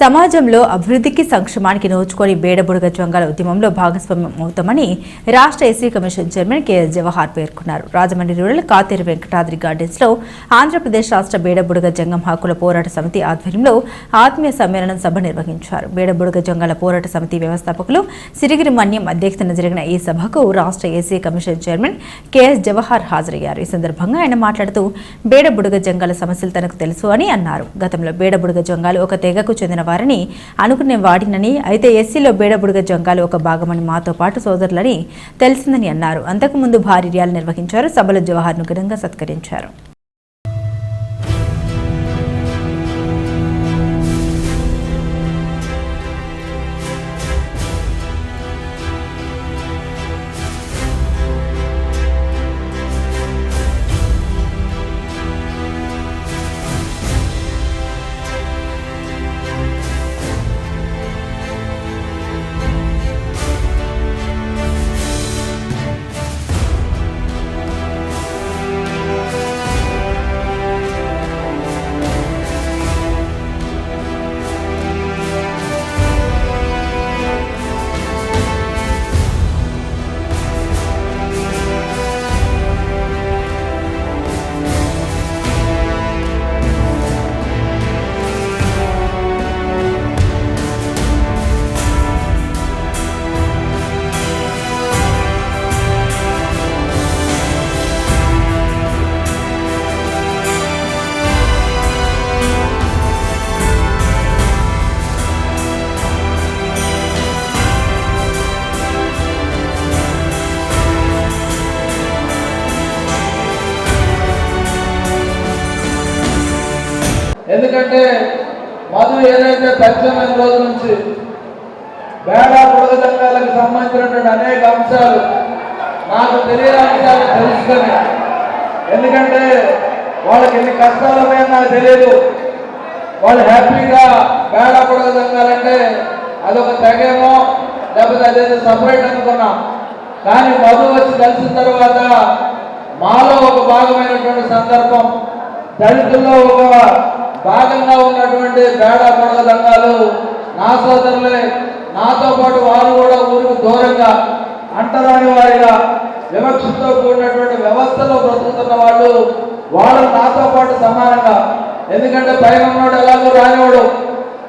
సమాజంలో అభివృద్ధికి సంక్షేమానికి నోచుకొని బేడబుడగ జంగాల ఉద్యమంలో భాగస్వామ్యం అవుతామని రాష్ట్ర SC commission chairman KS Jawahar పేర్కొన్నారు. రాజమండ్రి రూరల్ కాతేరు వెంకటాద్రి గార్డెన్స్లో ఆంధ్రప్రదేశ్ రాష్ట్ర బేడబుడగ జంగం హక్కుల పోరాట సమితి ఆధ్వర్యంలో ఆత్మీయ సమ్మేళనం సభ నిర్వహించారు. బేడబుడగ జంగాల పోరాట సమితి వ్యవస్థాపకులు సిరిగిరి మన్యం అధ్యక్షతన జరిగిన ఈ సభకు రాష్ట్ర SC commission chairman KS Jawahar హాజరయ్యారు. ఈ సందర్భంగా ఆయన మాట్లాడుతూ బేడబుడగ జంగాల సమస్యలు తనకు తెలుసు అని అన్నారు. గతంలో బేడబుడగ జంగాలు ఒక తెగకు చెందిన వారిని అనుకునే వాడినని. అయితే ఎస్సీలో బేడబుడగ జంగాలు ఒక భాగమని మాతో పాటు సోదరులని తెలిసిందని అన్నారు. అంతకుముందు భారీ ర్యాలీ నిర్వహించారు. సభలో జవహర్ను ఘనంగా సత్కరించారు. ఎందుకంటే మధు ఏదైతే పరిచయమైన రోజు నుంచి బేడా పొడగ సంఘాలకు సంబంధించినటువంటి అనేక అంశాలు నాకు తెలియని అంశాలు తెలుసుకొని ఎందుకంటే వాళ్ళకి ఎన్ని కష్టాలు ఉన్నాయని నాకు తెలియదు వాళ్ళు హ్యాపీగా బేడా పొడగ సంఘాలంటే అదొక తెగేమో లేకపోతే అదేదో సపరేట్ అనుకున్నాం. కానీ మధు వచ్చి కలిసిన తర్వాత మాలో ఒక భాగమైనటువంటి సందర్భం దళితుల్లో ఒక భాగంగా ఉన్నటువంటి పేడ పొడగ దంగాలు నా సోదరులే నాతో పాటు వారు కూడా ఊరికి దూరంగా అంటరాని వారిగా వివక్షతో కూడినటువంటి వ్యవస్థలో బ్రతుకుతున్న వాళ్ళు వాళ్ళు నాతో పాటు సమానంగా. ఎందుకంటే పైన ఉన్నాడు ఎలాగో రానివాడు.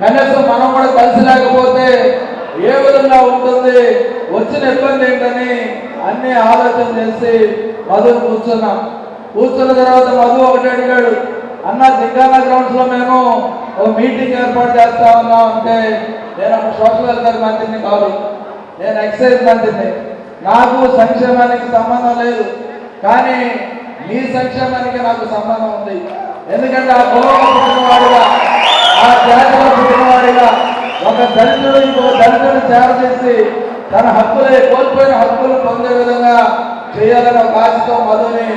కనీసం మనం కూడా కలిసి లేకపోతే ఏ విధంగా ఉంటుంది వచ్చిన ఇబ్బంది ఏంటని అన్ని ఆలోచన చేసి మధు కూర్చున్నాం. కూర్చున్న తర్వాత మధు ఒకటి అడిగాడు అన్న దింగాన గ్రౌండ్స్లో మేము ఒక మీటింగ్ ఏర్పాటు చేస్తా ఉన్నాం అంటే నేను ఒక సోషల్ వెల్ఫేర్ మంత్రిని కాదు. నేను ఎక్సైజ్ మంత్రిని. నాకు సంక్షేమానికి సంబంధం లేదు. కానీ మీ సంక్షేమానికి నాకు సంబంధం ఉంది. ఎందుకంటే ఆ కులంలో పుట్టినవాడిగా ఆ జాతిలో పుట్టినవాడిగా ఒక దళితుడు ఇంకొక దళితుడు తయారు చేసి తన హక్కులే కోల్పోయిన హక్కులు పొందే విధంగా చేయాలన్న ఒక ఆశతో మధుని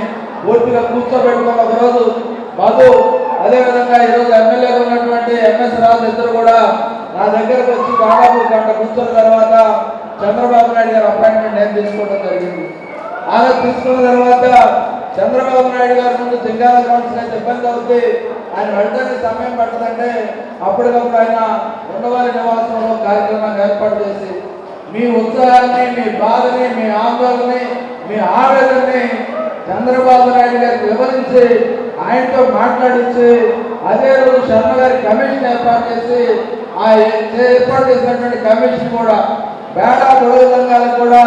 పూర్తిగా కూర్చోబెట్టుకున్న ఒకరోజు రోజు అదేవిధంగా ఈరోజు ఎమ్మెల్యేగా ఉన్నటువంటి ఎంఎస్ రాజు ఇద్దరు కూడా నా దగ్గరకు వచ్చి దాదాపు గంట కూర్చున్న తర్వాత చంద్రబాబు నాయుడు గారి అపాయింట్మెంట్ నేను తీసుకోవడం జరిగింది. ఆమె తీసుకున్న తర్వాత చంద్రబాబు నాయుడు గారి ముందు జింగాల గ్రౌండ్స్ అయితే ఇబ్బంది అవుతుంది ఆయన వెళ్తానికి సమయం పట్టదంటే అప్పటికప్పుడు ఆయన ఉండవారి నివాసంలో కార్యక్రమాన్ని ఏర్పాటు చేసి మీ ఉత్సాహాన్ని మీ బాధని మీ ఆందోళనని మీ ఆవేదనని చంద్రబాబు నాయుడు గారికి వివరించి ఆయనతో మాట్లాడించి అదే రోజు శర్మ గారి కమిషన్ ఏర్పాటు చేసి ఆ ఏర్పాటు చేసినటువంటి కమిషన్ కూడా బేడా పొడుగు సంఘాలకు కూడా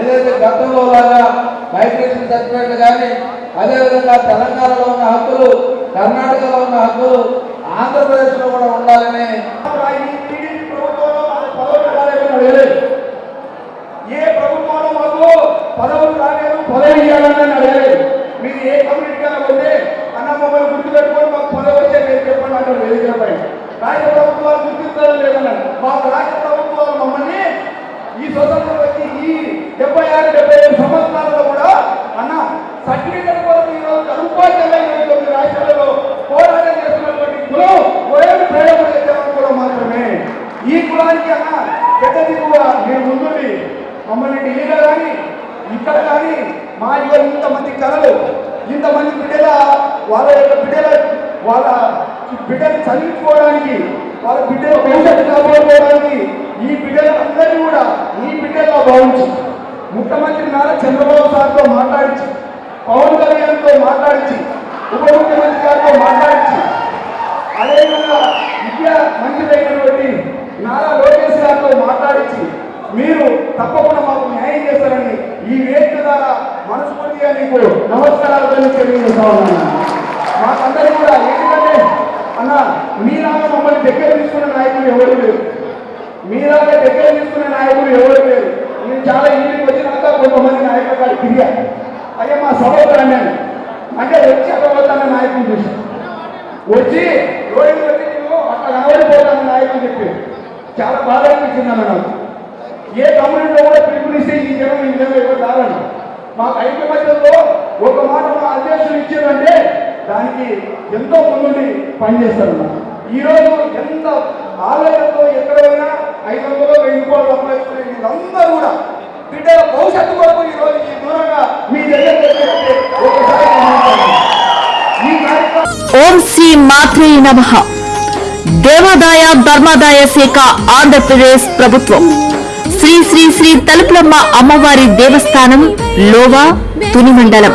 ఏదైతే గతంలో లాగా మైగ్రేషన్ సర్టిఫికేట్లు కానీ అదేవిధంగా తెలంగాణలో ఉన్న హక్కులు కర్ణాటకలో ఉన్న హక్కులు ఆంధ్రప్రదేశ్లో కూడా ఉండాలని ఏ ప్రభుత్వంలో మాకు పదవులు రాలేదు పదవి ఇవ్వాలని అడగలేదు. మీరు ఏ కమ్యూనిటీగా పోతే మమ్మల్ని గుర్తుపెట్టుకొని మాకు పొలం వచ్చే మీరు చెప్పండి అంటారు వేదికపై రాజ్య ప్రభుత్వాలు గుర్తించడం లేదన్నారు. మాకు రాజ్య ప్రభుత్వాలు మమ్మల్ని ఈ స్వతంత్రం వచ్చి ఈ డెబ్బై ఆరు డెబ్బై ఏడు సంవత్సరాలలో కూడా అన్న సర్టిఫికెట్ కొరకు ఈరోజు కలుపుకోవట్లేదు ఈరోజు రాష్ట్రాలలో పోరాటం చేస్తున్నటువంటి కులం ఒరే ప్రయోగం చేసేవారు కూడా మాత్రమే. ఈ కులానికి అన్న పెద్ద దిగువ మీరు ముందుండి మమ్మల్ని ఢిల్లీలో కానీ ఇక్కడ కానీ మా ఇంతమంది కళలు ఇంతమంది బిడ్డల వాళ్ళ యొక్క బిడ్డల వాళ్ళ బిడ్డలు చదివించుకోవడానికి వాళ్ళ బిడ్డల భవిష్యత్తు కాపాడుకోవడానికి ఈ బిడ్డలందరినీ కూడా ఈ బిడ్డల్లో భావించి ముఖ్యమంత్రి నారా చంద్రబాబు సార్తో మాట్లాడించి పవన్ కళ్యాణ్తో మాట్లాడించి ఉప ముఖ్యమంత్రి గారితో మాట్లాడించి అదేవిధంగా విద్యా మంత్రులైనటువంటి నారా లోకేష్ గారితో మాట్లాడించి మీరు తప్పకుండా మాకు న్యాయం చేస్తారని ఈ వేదిక ద్వారా మనస్ఫూర్తిగా మీకు నమస్కారాలు తెలియజేస్తా ఉన్నాను. మాకందరూ కూడా ఎందుకంటే అన్న మీలాగా మమ్మల్ని దగ్గర తీసుకున్న నాయకులు ఎవరు లేరు. మీలాగా దగ్గర తీసుకునే నాయకులు ఎవరు లేరు. నేను చాలా ఇంటికి వచ్చినాక కొంతమంది నాయకులు గారు తిరిగా. అయ్యా మా సభకు అన్నాను అంటే వచ్చి అక్కడ నాయకులు చూసి. వచ్చి రోడ్డు పెట్టి నేను అట్లా కనబడిపోతాను నాయకులు చెప్పి. చాలా బాధ అనిపించింది అన్న నాకు. ఏ కమ్యూనిటీలో కూడా పిలుపునిస్తే ఈ జనం ఈ జనం ఎవరు రారని మాకు ఐక్యమత్యంలో ఒక మాట మా అధ్యక్షులు ఇచ్చారంటే దానికి ఎంతో ముందుండి పనిచేస్తారు. ఈరోజు ఎంత ఆలయంలో ఎక్కడైనా ఐదు వందలు వెయ్యి రూపాయలు అప్లై వీళ్ళందరూ కూడా బిడ్డల భవిష్యత్తు కొరకు ఈరోజు ఈ దూరంగా మీ దగ్గర ఓం శ్రీ మాత్రే నమ. దేవాదాయ ధర్మాదాయ శాఖ ఆంధ్రప్రదేశ్ ప్రభుత్వం. శ్రీ శ్రీ శ్రీ తలుపులమ్మ అమ్మవారి దేవస్థానం లోవా తుని మండలం